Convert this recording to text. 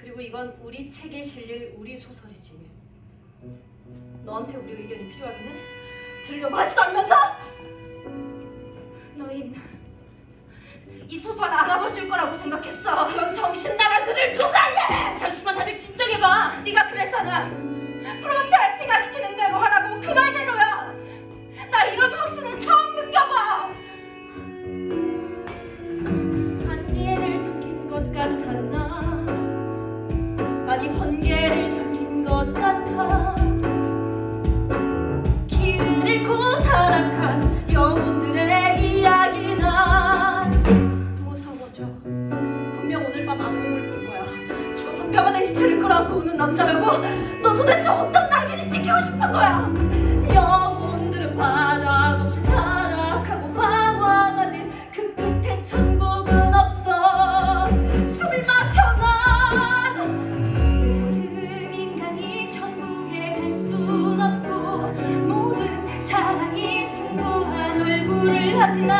그리고 이건 우리 책에 실릴 우리 소설이지. 너한테 우리 의견이 필요하긴 해. 들려고 하지도 않면서? 너흰 이 소설 알아보실 거라고 생각했어. 그런 정신 나간 글을 누가 해? 잠시만 다들 진정해봐. 네가 그랬잖아. 프론트 해피가 시키는 대로 하라고 그만해. 것 같아. 길을 잃고 타락한 영혼들의 이야기 난 무서워져. 분명 오늘 밤 악몽을 꿀 거야. 죽어서 뼈가 된 시체를 끌어안고 우는 남자라고? 너 도대체 어떤 상기를 지키고 싶은 거야? 영 cidade